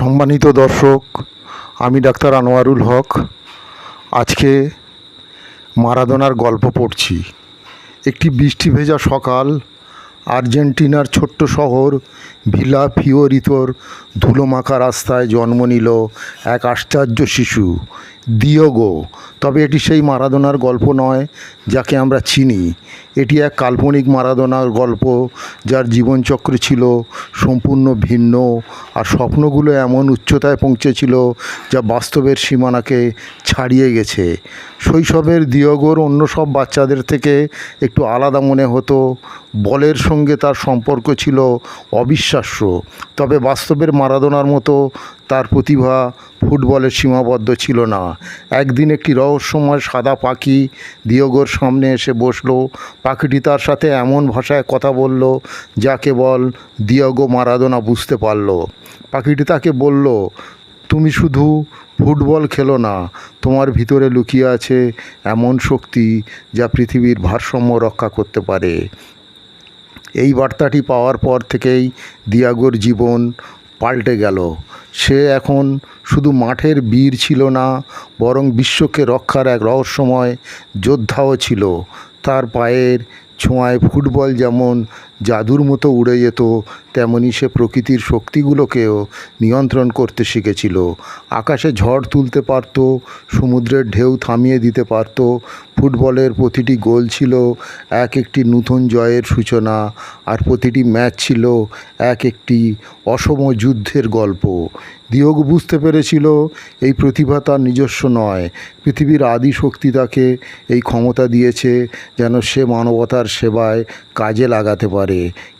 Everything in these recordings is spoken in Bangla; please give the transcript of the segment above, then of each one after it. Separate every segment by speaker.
Speaker 1: সম্মানিত দর্শক আমি ডাক্তার আনোয়ারুল হক। আজকে মারাদোনার গল্প পড়ছি। একটি বৃষ্টি ভেজা সকাল আর্জেন্টিনার ছোট্ট শহর ভিলা ফিওরিতোর ধুলোমাখা রাস্তায় জন্ম নিল এক আশ্চর্য শিশু, দিয়োগো। তবে এটি সেই মারাদোনার গল্প নয় যাকে আমরা চিনি। এটি এক কাল্পনিক মারাদোনার গল্প যার জীবনচক্র ছিল সম্পূর্ণ ভিন্ন আর স্বপ্নগুলো এমন উচ্চতায় পৌঁছেছিল যা বাস্তবের সীমানাকে ছাড়িয়ে গেছে। শৈশবের দিয়গর অন্য সব বাচ্চাদের থেকে একটু আলাদা মনে হতো বলের সঙ্গে তার সম্পর্ক ছিল অবিশ্বাস্য। তবে বাস্তবের মারাদোনার মতো তার প্রতিভা ফুটবলের সীমাবদ্ধ ছিল না। একদিন একটি রহস্যময় সাদা পাখি দিয়গর সামনে এসে বসল। পাখিটি তার সাথে এমন ভাষায় কথা বলল যা কেবল দিয়গো মারাদোনা বুঝতে পারল। পাখিটি তাকে বলল, তুমি শুধু ফুটবল খেলো না, তোমার ভিতরে লুকিয়ে আছে এমন শক্তি যা পৃথিবীর ভারসাম্য রক্ষা করতে পারে। এই বার্তাটি পাওয়ার পর থেকেই দিয়াগোর জীবন পাল্টে গেল। সে এখন শুধু মাঠের বীর ছিল না, বরং বিশ্বকে রক্ষার এক রহস্যময় যোদ্ধাও ছিল। তার পায়ের ছোঁয়ায় ফুটবল যেমন জাদুর মতো উড়ে যেত, তেমনি সে প্রকৃতির শক্তিগুলোকেও নিয়ন্ত্রণ করতে শিখেছিল। আকাশে ঝড় তুলতে পারত, সমুদ্রের ঢেউ থামিয়ে দিতে পারত, ফুটবলের প্রতিটি গোল ছিল এক একটি নূতন জয়ের সূচনা, আর প্রতিটি ম্যাচ ছিল এক একটি অসম যুদ্ধের গল্প। দিয়োগ বুঝতে পেরেছিল, এই প্রতিভা তার নিজস্ব নয়, পৃথিবীর আদি শক্তি তাকে এই ক্ষমতা দিয়েছে যেন সে মানবতার সেবায় কাজে লাগাতে পারে।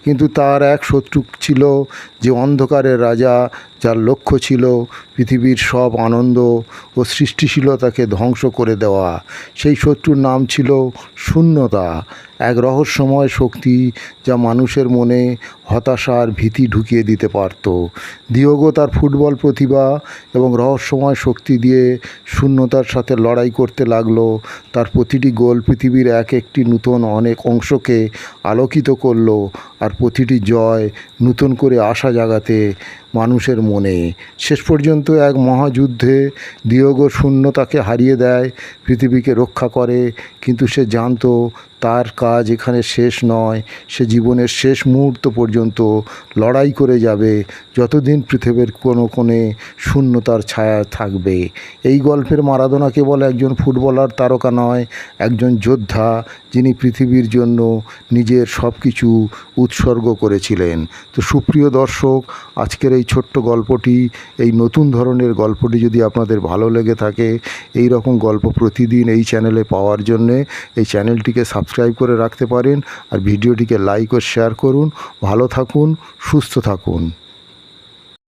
Speaker 1: কিন্তু তার এক শত্রু ছিল যে অন্ধকারের রাজা, যার লক্ষ্য ছিল পৃথিবীর সব আনন্দ ও সৃষ্টিশীলতাকে ধ্বংস করে দেওয়া। সেই শত্রুর নাম ছিল শূন্যতা, এক রহস্যময় শক্তি যা মানুষের মনে হতাশার ভীতি ঢুকিয়ে দিতে পারত। দিয়োগো তার ফুটবল প্রতিভা এবং রহস্যময় শক্তি দিয়ে শূন্যতার সাথে লড়াই করতে লাগল। তার প্রতিটি গোল পৃথিবীর এক একটি নূতন অনেক অংশকে আলোকিত করল। আর প্রতিটি জয় নতুন করে আশা জাগাতে মানুষের মনে। শেষ পর্যন্ত এক মহাযুদ্ধে দিয়োগো শূন্যতাকে হারিয়ে দেয়, পৃথিবীকে রক্ষা করে। কিন্তু সে জানতো তার কাজ এখানে শেষ নয়। সে জীবনের শেষ মুহূর্ত পর্যন্ত লড়াই করে যাবে। যতদিন পৃথিবীর কোনো কোণে শূন্যতার ছায়া থাকবে। এই গল্পের মারাদোনা কেবল একজন ফুটবলার তারকা নয়, একজন যোদ্ধা যিনি পৃথিবীর জন্য নিজের সব কিছু উৎসর্গ করেছিলেন। তো সুপ্রিয় দর্শক, আজকের এই ছোট্ট গল্পটি, এই নতুন ধরনের গল্পটি যদি আপনাদের ভালো লেগে থাকে, এই রকম গল্প প্রতিদিন এই চ্যানেলে পাওয়ার জন্যে এই চ্যানেলটিকে সাবস্ক্রাইব করে রাখতে পারেন আর ভিডিওটিকে লাইক ও শেয়ার করুন। ভালো থাকুন, সুস্থ থাকুন।